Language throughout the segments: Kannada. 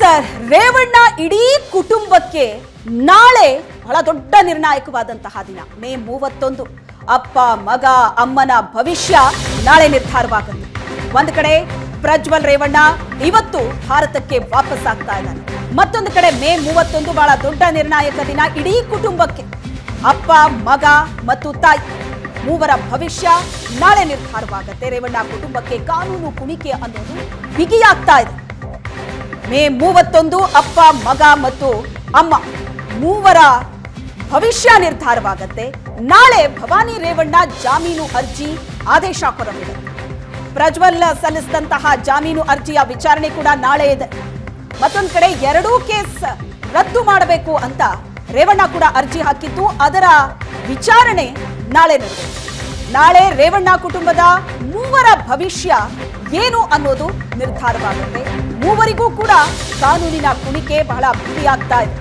ಸರ್, ರೇವಣ್ಣ ಇಡೀ ಕುಟುಂಬಕ್ಕೆ ನಾಳೆ ಬಹಳ ದೊಡ್ಡ ನಿರ್ಣಾಯಕವಾದಂತಹ ದಿನ. ಮೇ ಮೂವತ್ತೊಂದು. ಅಪ್ಪ, ಮಗ, ಅಮ್ಮನ ಭವಿಷ್ಯ ನಾಳೆ ನಿರ್ಧಾರವಾಗುತ್ತೆ ಒಂದು ಕಡೆ ಪ್ರಜ್ವಲ್ ರೇವಣ್ಣ ಇವತ್ತು ಭಾರತಕ್ಕೆ ವಾಪಸ್ ಆಗ್ತಾ ಇದ್ದಾರೆ ಮತ್ತೊಂದು ಕಡೆ ಮೇ ಮೂವತ್ತೊಂದು ಬಹಳ ದೊಡ್ಡ ನಿರ್ಣಾಯಕ ದಿನ ಇಡೀ ಕುಟುಂಬಕ್ಕೆ. ಅಪ್ಪ, ಮಗ ಮತ್ತು ತಾಯಿ ಮೂವರ ಭವಿಷ್ಯ ನಾಳೆ ನಿರ್ಧಾರವಾಗುತ್ತೆ. ರೇವಣ್ಣ ಕುಟುಂಬಕ್ಕೆ ಕಾನೂನು ಕುಣಿಕೆ ಅನ್ನೋದು ಬಿಗಿಯಾಗ್ತಾ ಇದೆ. ಮೇ ಮೂವತ್ತೊಂದು ಅಪ್ಪ, ಮಗ ಮತ್ತು ಅಮ್ಮ ಮೂವರ ಭವಿಷ್ಯ ನಿರ್ಧಾರವಾಗತ್ತೆ. ನಾಳೆ ಭವಾನಿ ರೇವಣ್ಣ ಜಾಮೀನು ಅರ್ಜಿ ಆದೇಶ ಹೊರಬಿಡುತ್ತೆ. ಪ್ರಜ್ವಲ್ ಸಲ್ಲಿಸಿದಂತಹ ಜಾಮೀನು ಅರ್ಜಿಯ ವಿಚಾರಣೆ ಕೂಡ ನಾಳೆ ಇದೆ. ಮತ್ತೊಂದು ಕಡೆ ಎರಡೂ ಕೇಸ್ ರದ್ದು ಮಾಡಬೇಕು ಅಂತ ರೇವಣ್ಣ ಕೂಡ ಅರ್ಜಿ ಹಾಕಿದ್ದು. ಅದರ ವಿಚಾರಣೆ ನಾಳೆ ನಡೆಯುತ್ತೆ. ನಾಳೆ ರೇವಣ್ಣ ಕುಟುಂಬದ ಮೂವರ ಭವಿಷ್ಯ ಏನು ಅನ್ನೋದು ನಿರ್ಧಾರವಾಗುತ್ತೆ. ಮೂವರಿಗೂ ಕೂಡ ಕಾನೂನಿನ ಕುಣಿಕೆ ಬಹಳ ಬಿಗಿಯಾಗ್ತಾ ಇದೆ.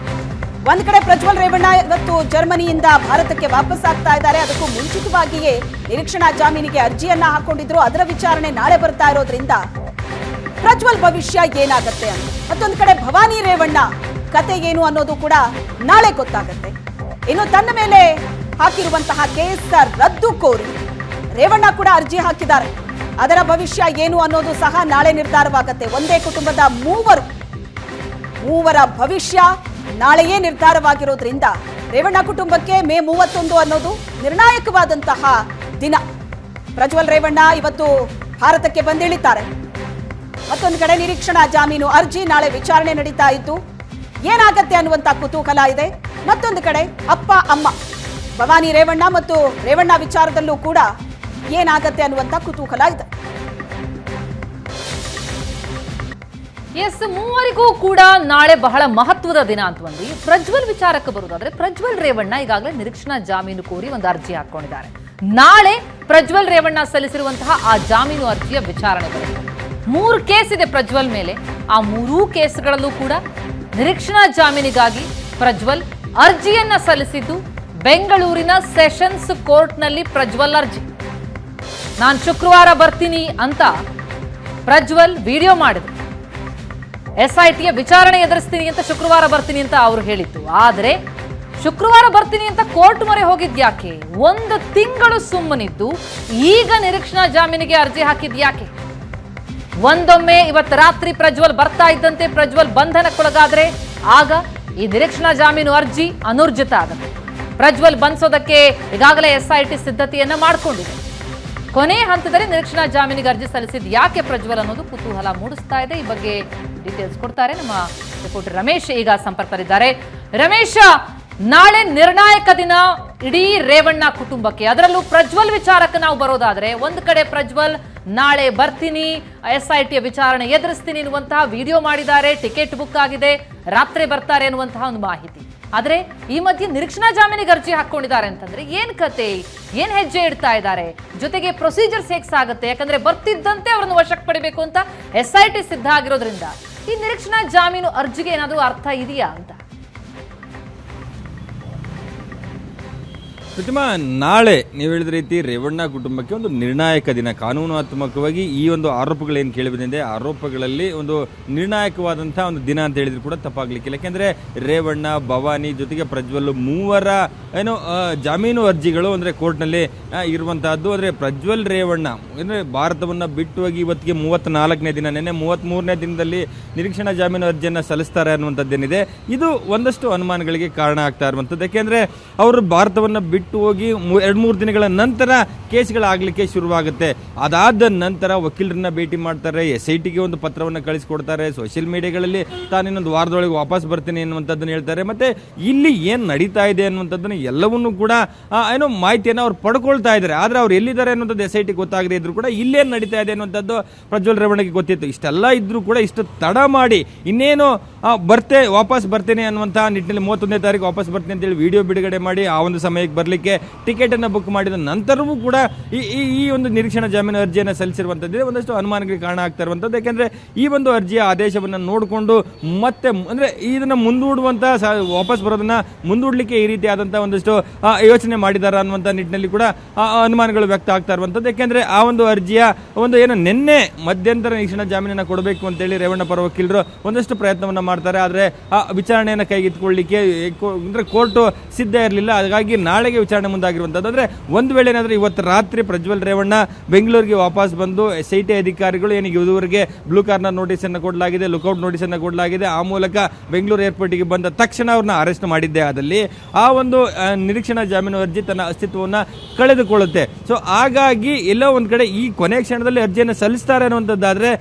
ಒಂದ್ ಕಡೆ ಪ್ರಜ್ವಲ್ ರೇವಣ್ಣ ಇವತ್ತು ಜರ್ಮನಿಯಿಂದ ಭಾರತಕ್ಕೆ ವಾಪಸ್ ಆಗ್ತಾ ಇದ್ದಾರೆ. ಅದಕ್ಕೂ ಮುಂಚಿತವಾಗಿಯೇ ನಿರೀಕ್ಷಣಾ ಜಾಮೀನಿಗೆ ಅರ್ಜಿಯನ್ನ ಹಾಕೊಂಡಿದ್ರು. ಅದರ ವಿಚಾರಣೆ ನಾಳೆ ಬರ್ತಾ ಇರೋದ್ರಿಂದ ಪ್ರಜ್ವಲ್ ಭವಿಷ್ಯ ಏನಾಗತ್ತೆ ಅಂತ. ಮತ್ತೊಂದು ಕಡೆ ಭವಾನಿ ರೇವಣ್ಣ ಕತೆ ಏನು ಅನ್ನೋದು ಕೂಡ ನಾಳೆ ಗೊತ್ತಾಗತ್ತೆ. ಇನ್ನು ತನ್ನ ಮೇಲೆ ಹಾಕಿರುವಂತಹ ಕೇಸ್ ರದ್ದು ಕೋರಿ ರೇವಣ್ಣ ಕೂಡ ಅರ್ಜಿ ಹಾಕಿದ್ದಾರೆ. ಅದರ ಭವಿಷ್ಯ ಏನು ಅನ್ನೋದು ಸಹ ನಾಳೆ ನಿರ್ಧಾರವಾಗುತ್ತೆ. ಒಂದೇ ಕುಟುಂಬದ ಮೂವರು, ಮೂವರ ಭವಿಷ್ಯ ನಾಳೆಯೇ ನಿರ್ಧಾರವಾಗಿರೋದ್ರಿಂದ ರೇವಣ್ಣ ಕುಟುಂಬಕ್ಕೆ ಮೇ ಮೂವತ್ತೊಂದು ಅನ್ನೋದು ನಿರ್ಣಾಯಕವಾದಂತಹ ದಿನ. ಪ್ರಜ್ವಲ್ ರೇವಣ್ಣ ಇವತ್ತು ಭಾರತಕ್ಕೆ ಬಂದಿಳಿತಾರೆ. ಮತ್ತೊಂದು ಕಡೆ ನಿರೀಕ್ಷಣಾ ಜಾಮೀನು ಅರ್ಜಿ ನಾಳೆ ವಿಚಾರಣೆ ನಡೀತಾ ಇದ್ದು ಏನಾಗತ್ತೆ ಅನ್ನುವಂತ ಕುತೂಹಲ ಇದೆ. ಮತ್ತೊಂದು ಕಡೆ ಅಪ್ಪ, ಅಮ್ಮ, ಭವಾನಿ ರೇವಣ್ಣ ಮತ್ತು ರೇವಣ್ಣ ವಿಚಾರದಲ್ಲೂ ಕೂಡ ಏನಾಗತ್ತೆ ಅನ್ನುವಂತ ಕುತೂಹಲ ಇದೆ. ಎಸ್, ಮೂವರಿಗೂ ಕೂಡ ನಾಳೆ ಬಹಳ ಮಹತ್ವದ ದಿನ ಅಂತ ಬಂದು ಪ್ರಜ್ವಲ್ ವಿಚಾರಕ್ಕೆ ಬರುವುದಾದ್ರೆ ಪ್ರಜ್ವಲ್ ರೇವಣ್ಣ ಈಗಾಗಲೇ ನಿರೀಕ್ಷಣಾ ಜಾಮೀನು ಕೋರಿ ಒಂದು ಅರ್ಜಿ ಹಾಕೊಂಡಿದ್ದಾರೆ ನಾಳೆ ಪ್ರಜ್ವಲ್ ರೇವಣ್ಣ ಸಲ್ಲಿಸಿರುವಂತಹ ಆ ಜಾಮೀನು ಅರ್ಜಿಯ ವಿಚಾರಣೆ ಬರುತ್ತೆ. ಮೂರು ಕೇಸ್ ಇದೆ ಪ್ರಜ್ವಲ್ ಮೇಲೆ. ಆ ಮೂರೂ ಕೇಸ್ಗಳಲ್ಲೂ ಕೂಡ ನಿರೀಕ್ಷಣಾ ಜಾಮೀನಿಗಾಗಿ ಪ್ರಜ್ವಲ್ ಅರ್ಜಿಯನ್ನ ಸಲ್ಲಿಸಿದ್ದು ಬೆಂಗಳೂರಿನ ಸೆಷನ್ಸ್ ಕೋರ್ಟ್ನಲ್ಲಿ ಪ್ರಜ್ವಲ್ ಅರ್ಜಿ. ನಾನು ಶುಕ್ರವಾರ ಬರ್ತೀನಿ ಅಂತ ಪ್ರಜ್ವಲ್ ವಿಡಿಯೋ ಮಾಡಿದ್ರು. ಎಸ್ ಐ ಟಿಯ ವಿಚಾರಣೆ ಎದುರಿಸ್ತೀನಿ ಅಂತ ಶುಕ್ರವಾರ ಬರ್ತೀನಿ ಅಂತ ಅವರು ಹೇಳಿತ್ತು ಆದರೆ ಶುಕ್ರವಾರ ಬರ್ತೀನಿ ಅಂತ ಕೋರ್ಟ್ ಮೊರೆ ಹೋಗಿದ್ಯಾಕೆ ಒಂದು ತಿಂಗಳು ಸುಮ್ಮನಿದ್ದು, ಈಗ ನಿರೀಕ್ಷಣಾ ಜಾಮೀನಿಗೆ ಅರ್ಜಿ ಹಾಕಿದ್ಯಾಕೆ ಒಂದೊಮ್ಮೆ ಇವತ್ತು ರಾತ್ರಿ ಪ್ರಜ್ವಲ್ ಬರ್ತಾ ಇದ್ದಂತೆ ಪ್ರಜ್ವಲ್ ಬಂಧನಕ್ಕೊಳಗಾದ್ರೆ ಆಗ ಈ ನಿರೀಕ್ಷಣಾ ಜಾಮೀನು ಅರ್ಜಿ ಅನೂರ್ಜಿತ ಆಗುತ್ತೆ. ಪ್ರಜ್ವಲ್ ಬಂಧಿಸೋದಕ್ಕೆ ಈಗಾಗಲೇ ಎಸ್ ಐ ಟಿ ಸಿದ್ಧತೆಯನ್ನು ಮಾಡಿಕೊಂಡಿದೆ. ಕೊನೆ ಹಂತದಲ್ಲಿ ನಿರೀಕ್ಷಣಾ ಜಾಮೀನಿಗೆ ಅರ್ಜಿ ಸಲ್ಲಿಸಿದ್ದು ಯಾಕೆ ಪ್ರಜ್ವಲ್ ಅನ್ನೋದು ಕುತೂಹಲ ಮೂಡಿಸ್ತಾ ಇದೆ. ಈ ಬಗ್ಗೆ ಡೀಟೇಲ್ಸ್ ಕೊಡ್ತಾರೆ ನಮ್ಮ ರಿಪೋರ್ಟರ್ ರಮೇಶ್ ಈಗ ಸಂಪರ್ಕದಲ್ಲಿದ್ದಾರೆ. ರಮೇಶ್, ನಾಳೆ ನಿರ್ಣಾಯಕ ದಿನ ಇಡೀ ರೇವಣ್ಣ ಕುಟುಂಬಕ್ಕೆ. ಅದರಲ್ಲೂ ಪ್ರಜ್ವಲ್ ವಿಚಾರಕ್ಕೆ ನಾವು ಬರೋದಾದ್ರೆ ಒಂದು ಕಡೆ ಪ್ರಜ್ವಲ್, ನಾಳೆ ಬರ್ತೀನಿ ಎಸ್ ಐ ಟಿಯ ವಿಚಾರಣೆ ಎದುರಿಸ್ತೀನಿ ಎನ್ನುವಂತಹ ವಿಡಿಯೋ ಮಾಡಿದ್ದಾರೆ, ಟಿಕೆಟ್ ಬುಕ್ ಆಗಿದೆ, ರಾತ್ರಿ ಬರ್ತಾರೆ ಅನ್ನುವಂತಹ ಒಂದು ಮಾಹಿತಿ. ಆದ್ರೆ ಈ ಮಧ್ಯೆ ನಿರೀಕ್ಷಣಾ ಜಾಮೀನಿಗೆ ಅರ್ಜಿ ಹಾಕೊಂಡಿದ್ದಾರೆ ಅಂತಂದ್ರೆ ಏನ್ ಕತೆ? ಏನ್ ಹೆಜ್ಜೆ ಇಡ್ತಾ ಇದ್ದಾರೆ? ಜೊತೆಗೆ ಪ್ರೊಸೀಜರ್ಸ್ ಸೇಕ್ಸ್ ಸಾಗುತ್ತೆ? ಯಾಕಂದ್ರೆ ಬರ್ತಿದ್ದಂತೆ ಅವರನ್ನು ವಶಕ್ಕೆ ಪಡಿಬೇಕು ಅಂತ ಎಸ್ ಐ ಟಿ ಸಿದ್ಧ ಆಗಿರೋದ್ರಿಂದ ಈ ನಿರೀಕ್ಷಣಾ ಜಾಮೀನು ಅರ್ಜಿಗೆ ಏನಾದರೂ ಅರ್ಥ ಇದೆಯಾ ಅಂತ? ಪ್ರತಿಮಾ, ನಾಳೆ ನೀವು ಹೇಳಿದ ರೀತಿ ರೇವಣ್ಣ ಕುಟುಂಬಕ್ಕೆ ಒಂದು ನಿರ್ಣಾಯಕ ದಿನ. ಕಾನೂನಾತ್ಮಕವಾಗಿ ಈ ಒಂದು ಆರೋಪಗಳೇನು ಕೇಳಿಬಂದಿದೆ? ಆರೋಪಗಳಲ್ಲಿ ಒಂದು ನಿರ್ಣಾಯಕವಾದಂಥ ಒಂದು ದಿನ ಅಂತ ಹೇಳಿದ್ರು ಕೂಡ ತಪ್ಪಾಗಲಿಕ್ಕಿಲ್ಲ. ಯಾಕೆಂದರೆ ರೇವಣ್ಣ, ಭವಾನಿ ಜೊತೆಗೆ ಪ್ರಜ್ವಲ್ ಮೂವರ, ಏನು ಜಾಮೀನು ಅರ್ಜಿಗಳು ಅಂದರೆ ಕೋರ್ಟ್ನಲ್ಲಿ ಇರುವಂತಹದ್ದು. ಅಂದರೆ ಪ್ರಜ್ವಲ್ ರೇವಣ್ಣ, ಅಂದರೆ ಭಾರತವನ್ನು ಬಿಟ್ಟು ಹೋಗಿ ಇವತ್ತಿಗೆ ಮೂವತ್ನಾಲ್ಕನೇ ದಿನ, ನಿನ್ನೆ ಮೂವತ್ತ್ಮೂರನೇ ದಿನದಲ್ಲಿ ನಿರೀಕ್ಷಣಾ ಜಾಮೀನು ಅರ್ಜಿಯನ್ನು ಸಲ್ಲಿಸ್ತಾರೆ ಅನ್ನುವಂಥದ್ದೇನಿದೆ. ಇದು ಒಂದಷ್ಟು ಅನುಮಾನಗಳಿಗೆ ಕಾರಣ ಆಗ್ತಾ ಇರುವಂಥದ್ದು. ಯಾಕೆಂದರೆ ಅವರು ಭಾರತವನ್ನು ಬಿಟ್ಟು ಹೋಗಿ ಎರಡು ಮೂರು ದಿನಗಳ ನಂತರ ಕೇಸ್ಗಳಾಗಲಿಕ್ಕೆ ಶುರುವಾಗುತ್ತೆ. ಅದಾದ ನಂತರ ವಕೀಲರನ್ನ ಭೇಟಿ ಮಾಡ್ತಾರೆ ಎಸ್ ಐ ಟಿಗೆ ಒಂದು ಪತ್ರವನ್ನು ಕಳಿಸ್ಕೊಡ್ತಾರೆ, ಸೋಷಿಯಲ್ ಮೀಡಿಯಾಗಳಲ್ಲಿ ತಾನಿನ್ನೊಂದು ವಾರದೊಳಗೆ ವಾಪಸ್ ಬರ್ತೀನಿ ಅನ್ನುವಂಥದ್ದನ್ನು ಹೇಳ್ತಾರೆ. ಮತ್ತೆ ಇಲ್ಲಿ ಏನು ನಡೀತಾ ಇದೆ ಅನ್ನುವಂಥದ್ದನ್ನು ಎಲ್ಲವನ್ನೂ ಕೂಡ ಏನೋ ಮಾಹಿತಿಯನ್ನು ಅವ್ರು ಪಡ್ಕೊಳ್ತಾ ಇದ್ದಾರೆ. ಆದರೆ ಅವ್ರು ಎಲ್ಲಿದ್ದಾರೆ ಅನ್ನೋದು ಎಸ್ ಐ ಟಿ ಗೊತ್ತಾಗದೇ ಇದ್ರು ಕೂಡ ಇಲ್ಲೇನು ನಡೀತಾ ಇದೆ ಅನ್ನುವಂಥದ್ದು ಪ್ರಜ್ವಲ್ ರೇವಣ್ಣಗೆ ಗೊತ್ತಿತ್ತು. ಇಷ್ಟೆಲ್ಲ ಇದ್ರೂ ಕೂಡ ಇಷ್ಟು ತಡ ಮಾಡಿ ಇನ್ನೇನು ಬರ್ತೇ, ವಾಪಸ್ ಬರ್ತೇನೆ ಅನ್ನುವಂಥ ನಿಟ್ಟಿನಲ್ಲಿ ಮೂವತ್ತೊಂದನೇ ತಾರೀಕು ವಾಪಸ್ ಬರ್ತೀನಿ ಅಂತೇಳಿ ವಿಡಿಯೋ ಬಿಡುಗಡೆ ಮಾಡಿ ಆ ಒಂದು ಸಮಯಕ್ಕೆ ಬರಲಿಕ್ಕೆ ನೋಡಲಿಕ್ಕೆ ಟಿಕೆಟನ್ನು ಬುಕ್ ಮಾಡಿದ ನಂತರವೂ ಕೂಡ ಈ ಈ- ಒಂದು ನಿರೀಕ್ಷಣಾ ಜಾಮೀನು ಅರ್ಜಿಯನ್ನು ಸಲ್ಲಿಸಿರುವಂಥದ್ದೇ ಒಂದಷ್ಟು ಅನುಮಾನಗಳಿಗೆ ಕಾರಣ ಆಗ್ತಾ ಇರುವಂಥದ್ದು. ಯಾಕೆಂದ್ರೆ ಈ ಒಂದು ಅರ್ಜಿಯ ಆದೇಶವನ್ನು ನೋಡಿಕೊಂಡು ಮತ್ತೆ ಅಂದರೆ ಇದನ್ನು ಮುಂದೂಡುವಂಥ ವಾಪಸ್ ಬರೋದನ್ನ ಮುಂದೂಡಲಿಕ್ಕೆ ಈ ರೀತಿಯಾದಂಥ ಒಂದಷ್ಟು ಯೋಚನೆ ಮಾಡಿದ್ದಾರೆ ಅನ್ನುವಂಥ ನಿಟ್ಟಿನಲ್ಲಿ ಕೂಡ ಅನುಮಾನಗಳು ವ್ಯಕ್ತ ಆಗ್ತಾ ಇರುವಂಥದ್ದು. ಯಾಕೆಂದರೆ ಆ ಒಂದು ಅರ್ಜಿಯ ಒಂದು ಏನು ನಿನ್ನೆ ಮಧ್ಯಂತರ ನಿರೀಕ್ಷಣಾ ಜಾಮೀನನ್ನು ಕೊಡಬೇಕು ಅಂತೇಳಿ ರೇವಣ್ಣ ಪರ ವಕೀಲರು ಒಂದಷ್ಟು ಪ್ರಯತ್ನವನ್ನು ಮಾಡ್ತಾರೆ. ಆದರೆ, ಆ, ವಿಚಾರಣೆಯನ್ನು ಕೈಗೆತ್ತಿಕೊಳ್ಳಲಿಕ್ಕೆ ಅಂದರೆ ಕೋರ್ಟ್ ಸಿದ್ಧ ಇರಲಿಲ್ಲ. ಹಾಗಾಗಿ ನಾಳೆಗೆ ವಿಚಾರಣೆ ಮುಂದಾಗಿರುವಂಥದ್ದು ಅಂದರೆ ಒಂದು ವೇಳೆ ಏನಾದರೆ ಇವತ್ತು ರಾತ್ರಿ ಪ್ರಜ್ವಲ್ ರೇವಣ್ಣ ಬೆಂಗಳೂರಿಗೆ ವಾಪಸ್ ಬಂದು ಎಸ್ ಐ ಟಿ ಅಧಿಕಾರಿಗಳು ಏನಿಗೆ ಇದುವರೆಗೆ ಬ್ಲೂ ಕಾರ್ನರ್ ನೋಟಿಸನ್ನು ಕೊಡಲಾಗಿದೆ ಲುಕೌಟ್ ನೋಟಿಸನ್ನು ಕೊಡಲಾಗಿದೆ, ಆ ಮೂಲಕ ಬೆಂಗಳೂರು ಏರ್ಪೋರ್ಟಿಗೆ ಬಂದ ತಕ್ಷಣ ಅವ್ರನ್ನ ಅರೆಸ್ಟ್ ಮಾಡಿದ್ದೆ ಆದಲ್ಲಿ ಆ ಒಂದು ನಿರೀಕ್ಷಣಾ ಜಾಮೀನು ಅರ್ಜಿ ತನ್ನ ಅಸ್ತಿತ್ವವನ್ನು ಕಳೆದುಕೊಳ್ಳುತ್ತೆ. ಸೊ ಹಾಗಾಗಿ ಎಲ್ಲೋ ಒಂದು ಕಡೆ ಈ ಕೊನೆ ಕ್ಷಣದಲ್ಲಿ ಅರ್ಜಿಯನ್ನು ಸಲ್ಲಿಸ್ತಾರೆ ಅನ್ನುವಂಥದ್ದಾದರೆ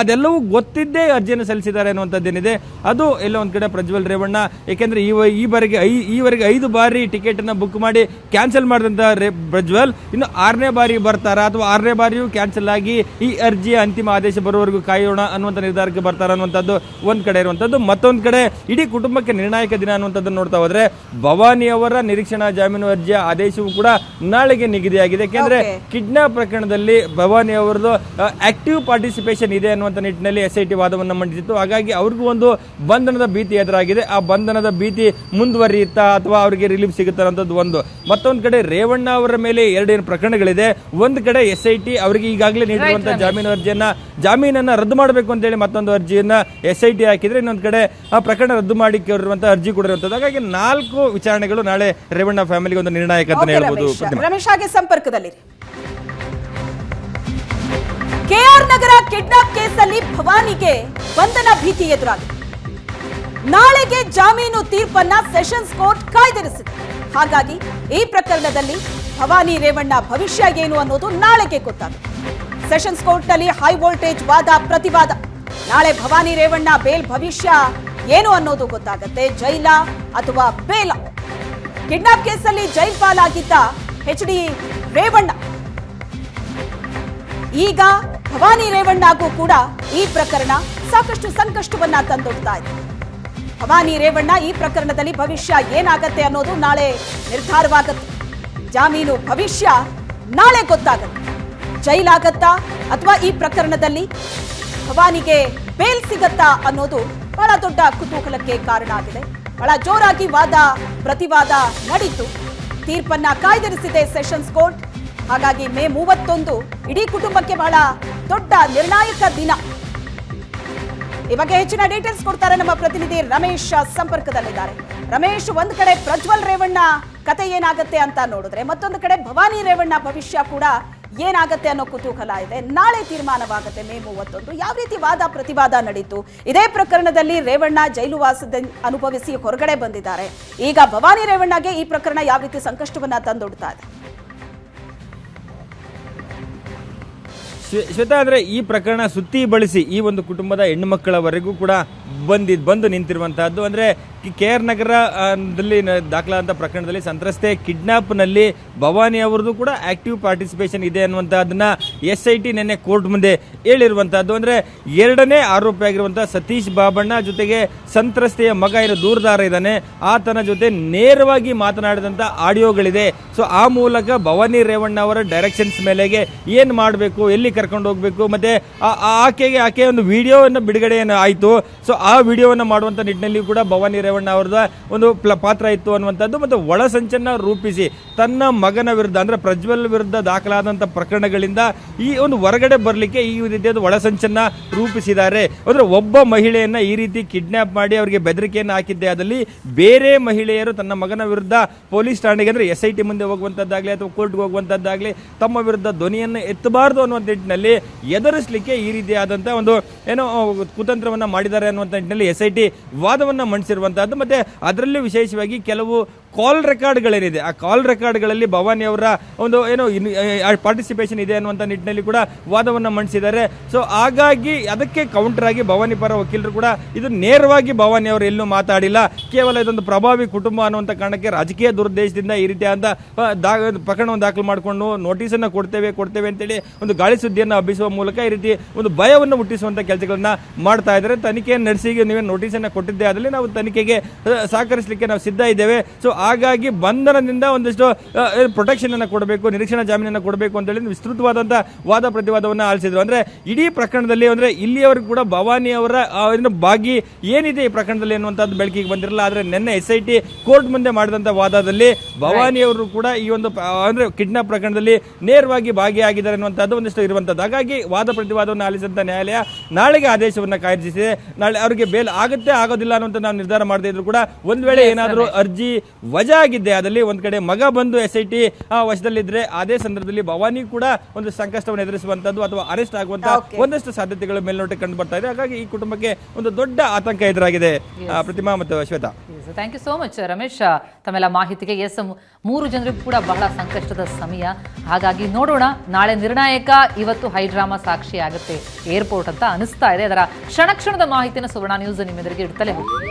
ಅದೆಲ್ಲವೂ ಗೊತ್ತಿದ್ದೇ ಅರ್ಜಿಯನ್ನು ಸಲ್ಲಿಸಿದ್ದಾರೆ ಅನ್ನುವಂಥದ್ದೇನಿದೆ. ಅದು ಎಲ್ಲೋ ಒಂದು ಕಡೆ ಪ್ರಜ್ವಲ್ ರೇವಣ್ಣ, ಏಕೆಂದರೆ ಈ ಈವರೆಗೆ ಐ ಈವರೆಗೆ ಐದು ಬಾರಿ ಟಿಕೆಟನ್ನು ಬುಕ್ ಮಾಡಿ ಕ್ಯಾನ್ಸಲ್ ಮಾಡಿದಂಥ ರೇ- ಪ್ರಜ್ವಲ್. ಇನ್ನು ಆರನೇ ಬಾರಿ ಬರ್ತಾರಾ ಅಥವಾ ಆರನೇ ಬಾರಿಯೂ ಕ್ಯಾನ್ಸಲ್ ಆಗಿ ಈ ಅರ್ಜಿಯ ಅಂತಿಮ ಆದೇಶ ಬರುವವರೆಗೂ ಕಾಯೋಣ ಅನ್ನುವಂಥ ನಿರ್ಧಾರಕ್ಕೆ ಬರ್ತಾರ ಅನ್ನುವಂಥದ್ದು ಒಂದು ಕಡೆ ಇರುವಂಥದ್ದು. ಮತ್ತೊಂದು ಕಡೆ ಇಡೀ ಕುಟುಂಬಕ್ಕೆ ನಿರ್ಣಾಯಕ ದಿನ ಅನ್ನುವಂಥದ್ದನ್ನು ನೋಡ್ತಾ ಹೋದ್ರೆ ಭವಾನಿ ಅವರ ನಿರೀಕ್ಷಣಾ ಜಾಮೀನು ಅರ್ಜಿಯ ಆದೇಶವೂ ಕೂಡ ನಾಳೆಗೆ ನಿಗದಿಯಾಗಿದೆ. ಯಾಕೆಂದ್ರೆ ಕಿಡ್ನಾ ಕಿಡ್ನಾಪ್ ಪ್ರಕರಣದಲ್ಲಿ ಭವಾನಿ ಅವರದು ಆಕ್ಟಿವ್ ಪಾರ್ಟಿಸಿಪೇಷನ್ ಇದೆ ಅನ್ನುವಂಥ ನಿಟ್ಟಿನಲ್ಲಿ ಎಸ್ ಐ ಟಿ ವಾದವನ್ನು ಮಂಡಿಸಿತ್ತು. ಹಾಗಾಗಿ ಅವ್ರಿಗೂ ಒಂದು ಬಂಧನದ ಭೀತಿ ಎದುರಾಗಿದೆ. ಆ ಬಂಧನದ ಭೀತಿ ಮುಂದುವರಿಯುತ್ತಾ ಅಥವಾ ಅವರಿಗೆ ರಿಲೀಫ್ ಸಿಗುತ್ತಾ ಅನ್ನೋದು ಒಂದು. ಮತ್ತೊಂದು ಕಡೆ ರೇವಣ್ಣ ಅವರ ಮೇಲೆ ಎರಡೇನು ಪ್ರಕರಣಗಳಿದೆ. ಒಂದು ಕಡೆ ಎಸ್ ಐ ಟಿ ಅವರಿಗೆ ಈಗಾಗಲೇ ನೀಡಿರುವಂತಹ ಜಾಮೀನು ಅರ್ಜಿಯನ್ನ ಜಾಮೀನನ್ನ ರದ್ದು ಮಾಡಬೇಕು ಅಂತೇಳಿ ಮತ್ತೊಂದು ಅರ್ಜಿಯನ್ನ ಎಸ್ ಐ ಟಿ ಹಾಕಿದ್ರೆ ಇನ್ನೊಂದು ಕಡೆ ಆ ಪ್ರಕರಣ ರದ್ದು ಮಾಡಿ ಕೇಳಿರುವಂತಹ ಅರ್ಜಿ ಕೂಡ ಇರುವಂತದ್ದು ಹಾಗಾಗಿ ನಾಲ್ಕು ವಿಚಾರಣೆಗಳು ನಾಳೆ ರೇವಣ್ಣ ಫ್ಯಾಮಿಲಿಗೆ ಒಂದು ನಿರ್ಣಾಯಕ ಅಂತ ಹೇಳ್ಬೋದು. ರಮೇಶ್ ಹಾಗೆ ಸಂಪರ್ಕದಲ್ಲಿರಿ. ಕೆಆರ್ ನಗರ ಕಿಡ್ನಾಪ್ ಕೇಸಲ್ಲಿ ಭವಾನಿಗೆ ಬಂಧನ ಭೀತಿ ಎದುರಾಗಿದೆ. ನಾಳೆಗೆ ಜಾಮೀನು ತೀರ್ಪನ್ನ ಸೆಷನ್ಸ್ ಕೋರ್ಟ್ ಕಾಯ್ದಿರಿಸಿದೆ. ಹಾಗಾಗಿ ಈ ಪ್ರಕರಣದಲ್ಲಿ ಭವಾನಿ ರೇವಣ್ಣ ಭವಿಷ್ಯ ಏನು ಅನ್ನೋದು ನಾಳೆಗೆ ಗೊತ್ತಾಗುತ್ತೆ. ಸೆಷನ್ಸ್ ಕೋರ್ಟ್ನಲ್ಲಿ ಹೈ ವೋಲ್ಟೇಜ್ ವಾದ ಪ್ರತಿವಾದ. ನಾಳೆ ಭವಾನಿ ರೇವಣ್ಣ ಬೇಲ್ ಭವಿಷ್ಯ ಏನು ಅನ್ನೋದು ಗೊತ್ತಾಗುತ್ತೆ. ಜೈಲ ಅಥವಾ ಬೇಲ? ಕಿಡ್ನಾಪ್ ಕೇಸಲ್ಲಿ ಜೈಲ್ ಪಾಲಾಗಿದ್ದ ಎಚ್ ಡಿ ರೇವಣ್ಣ. ಈಗ ಭವಾನಿ ರೇವಣ್ಣಗೂ ಕೂಡ ಈ ಪ್ರಕರಣ ಸಾಕಷ್ಟು ಸಂಕಷ್ಟವನ್ನ ತಂದೊಡ್ತಾ ಇದೆ. ಭವಾನಿ ರೇವಣ್ಣ, ಈ ಪ್ರಕರಣದಲ್ಲಿ ಭವಿಷ್ಯ ಏನಾಗತ್ತೆ ಅನ್ನೋದು ನಾಳೆ ನಿರ್ಧಾರವಾಗತ್ತೆ. ಜಾಮೀನು ಭವಿಷ್ಯ ನಾಳೆ ಗೊತ್ತಾಗತ್ತೆ. ಜೈಲಾಗತ್ತಾ ಅಥವಾ ಈ ಪ್ರಕರಣದಲ್ಲಿ ಭವಾನಿಗೆ ಬೇಲ್ ಸಿಗತ್ತಾ ಅನ್ನೋದು ಬಹಳ ದೊಡ್ಡ ಕುತೂಹಲಕ್ಕೆ ಕಾರಣ ಆಗಿದೆ. ಬಹಳ ಜೋರಾಗಿ ವಾದ, ಪ್ರತಿವಾದ ನಡೀತು. ತೀರ್ಪನ್ನ ಕಾಯ್ದಿರಿಸಿದೆ ಸೆಷನ್ಸ್ ಕೋರ್ಟ್. ಹಾಗಾಗಿ ಮೇ ಮೂವತ್ತೊಂದು ಇಡೀ ಕುಟುಂಬಕ್ಕೆ ಬಹಳ ದೊಡ್ಡ ನಿರ್ಣಾಯಕ ದಿನ. ಈ ಬಗ್ಗೆ ಹೆಚ್ಚಿನ ಡೀಟೇಲ್ಸ್ ಕೊಡ್ತಾರೆ ನಮ್ಮ ಪ್ರತಿನಿಧಿ ರಮೇಶ್ ಸಂಪರ್ಕದಲ್ಲಿದ್ದಾರೆ. ರಮೇಶ್, ಒಂದು ಕಡೆ ಪ್ರಜ್ವಲ್ ರೇವಣ್ಣ ಕತೆ ಏನಾಗುತ್ತೆ ಅಂತ ನೋಡಿದ್ರೆ, ಮತ್ತೊಂದು ಕಡೆ ಭವಾನಿ ರೇವಣ್ಣ ಭವಿಷ್ಯ ಕೂಡ ಏನಾಗುತ್ತೆ ಅನ್ನೋ ಕುತೂಹಲ ಇದೆ. ನಾಳೆ ತೀರ್ಮಾನವಾಗುತ್ತೆ ಮೇ ಮೂವತ್ತೊಂದು. ಯಾವ ರೀತಿ ವಾದ ಪ್ರತಿವಾದ ನಡೀತು? ಇದೇ ಪ್ರಕರಣದಲ್ಲಿ ರೇವಣ್ಣ ಜೈಲುವಾಸದ ಅನುಭವಿಸಿ ಹೊರಗಡೆ ಬಂದಿದ್ದಾರೆ. ಈಗ ಭವಾನಿ ರೇವಣ್ಣಗೆ ಈ ಪ್ರಕರಣ ಯಾವ ರೀತಿ ಸಂಕಷ್ಟವನ್ನ ತಂದೊಡ್ತಾ ಇದೆ? ಶ್ವೇತಾ, ಅಂದ್ರೆ ಈ ಪ್ರಕರಣ ಸುತ್ತಿ ಬಳಸಿ ಈ ಒಂದು ಕುಟುಂಬದ ಹೆಣ್ಣುಮಕ್ಕಳವರೆಗೂ ಕೂಡ ಬಂದಿದ್ ಬಂದು ನಿಂತಿರುವಂತಹದ್ದು. ಅಂದ್ರೆ ಕೆ ಆರ್ ನಗರ ಆ, ದಲ್ಲಿ ನ- ದಾಖಲಾದಂಥ ಪ್ರಕರಣದಲ್ಲಿ ಸಂತ್ರಸ್ತೆ ಕಿಡ್ನಾಪ್ನಲ್ಲಿ ಭವಾನಿ ಅವರದು ಕೂಡ ಆಕ್ಟಿವ್ ಪಾರ್ಟಿಸಿಪೇಷನ್ ಇದೆ ಅನ್ನುವಂಥದ್ದನ್ನ ಎಸ್ ಐ ಟಿ ನಿನ್ನೆ ಕೋರ್ಟ್ ಮುಂದೆ ಹೇಳಿರುವಂತಹದ್ದು ಅಂದ್ರೆ ಎರಡನೇ ಆರೋಪಿ ಆಗಿರುವಂತಹ ಸತೀಶ್ ಬಾಬಣ್ಣ ಜೊತೆಗೆ ಸಂತ್ರಸ್ತೆಯ ಮಗ ಏನು ದೂರದಾರ ಇದ್ದಾನೆ. ಆತನ ಜೊತೆ ನೇರವಾಗಿ ಮಾತನಾಡಿದಂತ ಆಡಿಯೋಗಳಿದೆ. ಸೊ ಆ ಮೂಲಕ ಭವಾನಿ ರೇವಣ್ಣ ಅವರ ಡೈರೆಕ್ಷನ್ಸ್ ಮೇಲೆಗೆ ಏನ್ ಮಾಡಬೇಕು ಎಲ್ಲಿ ಕರ್ಕೊಂಡು ಹೋಗ್ಬೇಕು ಮತ್ತೆ ಆಕೆಗೆ ಆಕೆ ಒಂದು ವಿಡಿಯೋವನ್ನು ಬಿಡುಗಡೆಯನ್ನು ಆಯಿತು. ಸೊ ಆ ವಿಡಿಯೋವನ್ನು ಮಾಡುವಂತ ನಿಟ್ಟಿನಲ್ಲಿ ಕೂಡ ಭವಾನಿ ಅವರದ ಒಂದು ಪ್ಲ- ಪಾತ್ರ ಇತ್ತು ಅನ್ನುವಂಥದ್ದು ಮತ್ತು ಒಳಸಂಚನ್ನ ರೂಪಿಸಿ ತನ್ನ ಮಗನ ವಿರುದ್ಧ, ಅಂದ್ರೆ ಪ್ರಜ್ವಲ್ ವಿರುದ್ಧ ದಾಖಲಾದಂಥ ಪ್ರಕರಣಗಳಿಂದ ಈ ಒಂದು ಹೊರಗಡೆ ಬರಲಿಕ್ಕೆ ಈ ರೀತಿಯಾದ ಒಳಸಂಚನ್ನ ರೂಪಿಸಿದ್ದಾರೆ. ಅಂದರೆ ಒಬ್ಬ ಮಹಿಳೆಯನ್ನ ಈ ರೀತಿ ಕಿಡ್ನ್ಯಾಪ್ ಮಾಡಿ ಅವರಿಗೆ ಬೆದರಿಕೆಯನ್ನು ಹಾಕಿದ್ದೆ ಅದರಲ್ಲಿ ಬೇರೆ ಮಹಿಳೆಯರು ತನ್ನ ಮಗನ ವಿರುದ್ಧ ಪೊಲೀಸ್ ಠಾಣೆಗೆ, ಅಂದ್ರೆ ಎಸ್ ಐ ಟಿ ಮುಂದೆ ಹೋಗುವಂಥದ್ದಾಗಲಿ ಅಥವಾ ಕೋರ್ಟ್ಗೆ ಹೋಗುವಂಥದ್ದಾಗಲಿ ತಮ್ಮ ವಿರುದ್ಧ ಧ್ವನಿಯನ್ನು ಎತ್ತಬಾರ್ದು ಅನ್ನುವಂಥ ನಿಟ್ಟಿನಲ್ಲಿ ಎದುರಿಸಲಿಕ್ಕೆ ಈ ರೀತಿಯಾದಂಥ ಒಂದು, ಏನೋ, ಕುತಂತ್ರವನ್ನು ಮಾಡಿದ್ದಾರೆ ಅನ್ನುವಂಥ ನಿಟ್ಟಿನಲ್ಲಿ ಎಸ್ ಐ ಟಿ ವಾದವನ್ನು ಮಂಡಿಸಿರುವಂತಹದ್ದು ಮತ್ತೆ ಅದರಲ್ಲಿ ವಿಶೇಷವಾಗಿ ಕೆಲವು ಕಾಲ್ ರೆಕಾರ್ಡ್ಗಳೇನಿದೆ, ಆ ಕಾಲ್ ರೆಕಾರ್ಡ್ಗಳಲ್ಲಿ ಭವಾನಿ ಅವರ ಒಂದು ಏನು ಪಾರ್ಟಿಸಿಪೇಷನ್ ಇದೆ ಅನ್ನುವಂಥ ನಿಟ್ಟಿನಲ್ಲಿ ಕೂಡ ವಾದವನ್ನು ಮಂಡಿಸಿದ್ದಾರೆ. ಸೊ ಹಾಗಾಗಿ ಅದಕ್ಕೆ ಕೌಂಟರ್ ಆಗಿ ಭವಾನಿ ಪರ ವಕೀಲರು ಕೂಡ ಇದು ನೇರವಾಗಿ ಭವಾನಿ ಅವರು ಎಲ್ಲೂ ಮಾತಾಡಿಲ್ಲ. ಕೇವಲ ಇದೊಂದು ಪ್ರಭಾವಿ ಕುಟುಂಬ ಅನ್ನುವಂಥ ಕಾರಣಕ್ಕೆ ರಾಜಕೀಯ ದುರುದ್ದೇಶದಿಂದ ಈ ರೀತಿಯಾದ ದಾ, ಪ್ರಕರಣವನ್ನು ದಾಖಲು ಮಾಡಿಕೊಂಡು ನೋಟಿಸನ್ನು ಕೊಡ್ತೇವೆ ಕೊಡ್ತೇವೆ ಅಂತೇಳಿ ಒಂದು ಗಾಳಿ ಸುದ್ದಿಯನ್ನು ಹಬ್ಬಿಸುವ ಮೂಲಕ ಈ ರೀತಿ ಒಂದು ಭಯವನ್ನು ಹುಟ್ಟಿಸುವಂಥ ಕೆಲಸಗಳನ್ನ ಮಾಡ್ತಾ ಇದ್ದಾರೆ. ತನಿಖೆಯನ್ನು ನಡೆಸಿ ನೀವೇ ನೋಟಿಸನ್ನು ಕೊಟ್ಟಿದ್ದೆ ಅದರಲ್ಲಿ ನಾವು ತನಿಖೆಗೆ ಸಹಕರಿಸಲಿಕ್ಕೆ ನಾವು ಸಿದ್ಧ ಇದ್ದೇವೆ. ಸೊ ಹಾಗಾಗಿ ಬಂಧನದಿಂದ ಒಂದಿಷ್ಟು ಪ್ರೊಟೆಕ್ಷನ್ ಅನ್ನು ಕೊಡಬೇಕು ನಿರೀಕ್ಷಣಾ ಜಾಮೀನನ್ನು ಕೊಡಬೇಕು ಅಂತ ಹೇಳಿ ವಿಸ್ತೃತವಾದಂಥ ವಾದ ಪ್ರತಿವಾದವನ್ನು ಆಲಿಸಿದ್ರು. ಅಂದ್ರೆ ಇಡೀ ಪ್ರಕರಣದಲ್ಲಿ ಅಂದ್ರೆ ಇಲ್ಲಿಯವರೆಗೂ ಕೂಡ ಭವಾನಿ ಅವರ ಭಾಗಿ ಏನಿದೆ ಈ ಪ್ರಕರಣದಲ್ಲಿ ಅನ್ನುವಂಥದ್ದು ಬೆಳಕಿಗೆ ಬಂದಿರಲ್ಲ. ಆದ್ರೆ ನಿನ್ನೆ ಎಸ್ ಐ ಟಿ ಕೋರ್ಟ್ ಮುಂದೆ ಮಾಡಿದಂಥ ವಾದದಲ್ಲಿ ಭವಾನಿ ಅವರು ಕೂಡ ಈ ಒಂದು ಅಂದ್ರೆ ಕಿಡ್ನಾಪ್ ಪ್ರಕರಣದಲ್ಲಿ ನೇರವಾಗಿ ಭಾಗಿಯಾಗಿದ್ದಾರೆ ಅನ್ನುವಂಥದ್ದು ಒಂದಿಷ್ಟು ಇರುವಂಥದ್ದು. ಹಾಗಾಗಿ ವಾದ ಪ್ರತಿವಾದವನ್ನು ಆಲಿಸಿದಂಥ ನ್ಯಾಯಾಲಯ ನಾಳೆಗೆ ಆದೇಶವನ್ನು ಕಾಯ್ದಿರಿಸಿದೆ. ನಾಳೆ ಅವರಿಗೆ ಬೇಲ್ ಆಗುತ್ತೆ ಆಗೋದಿಲ್ಲ ಅನ್ನುವಂಥ ನಾವು ನಿರ್ಧಾರ ಮಾಡದೇ ಇದ್ರು ಕೂಡ. ಒಂದ್ ವೇಳೆ ಏನಾದರೂ ಅರ್ಜಿ ವಜಾ ಆಗಿದ್ದೆ. ಅದರಲ್ಲಿ ಒಂದ್ ಕಡೆ ಮಗ ಬಂದು ಎಸ್ ಐ ಟಿ ವಶದಲ್ಲಿದ್ರೆ ಅದೇ ಸಂದರ್ಭದಲ್ಲಿ ಭವಾನಿ ಕೂಡ ಒಂದು ಸಂಕಷ್ಟವನ್ನು ಎದುರಿಸುವಂತದ್ದು ಅಥವಾ ಅರೆಸ್ಟ್ ಆಗುವಂತ ಒಂದಷ್ಟು ಸಾಧ್ಯತೆಗಳು ಮೇಲ್ನೋಟಕ್ಕೆ ಕಂಡು ಬರ್ತಾ ಇದೆ ಹಾಗಾಗಿ ಈ ಕುಟುಂಬಕ್ಕೆ ಒಂದು ದೊಡ್ಡ ಆತಂಕ ಎದುರಾಗಿದೆ ಪ್ರತಿಮಾ ಮತ್ತು Shwetha. Thank you so much Ramesh. ತಮ್ಮೆಲ್ಲ ಮಾಹಿತಿಗೆ ಎಸ್ ಮೂರು ಜನರಿಗೂ ಕೂಡ ಬಹಳ ಸಂಕಷ್ಟದ ಸಮಯ. ಹಾಗಾಗಿ ನೋಡೋಣ ನಾಳೆ ನಿರ್ಣಾಯಕ ಇವತ್ತು ಹೈಡ್ರಾಮಾ ಸಾಕ್ಷಿ ಆಗುತ್ತೆ ಏರ್ಪೋರ್ಟ್ ಅಂತ ಅನಿಸ್ತಾ ಇದೆ. ಅದರ ಕ್ಷಣ ಕ್ಷಣದ ಮಾಹಿತಿನ ಸುವರ್ಣ ನ್ಯೂಸ್ ನಿಮ್ಮೆದುರಿಗೆ ಇಡ್ತಲೇ ಹೋಗ್ತೀವಿ.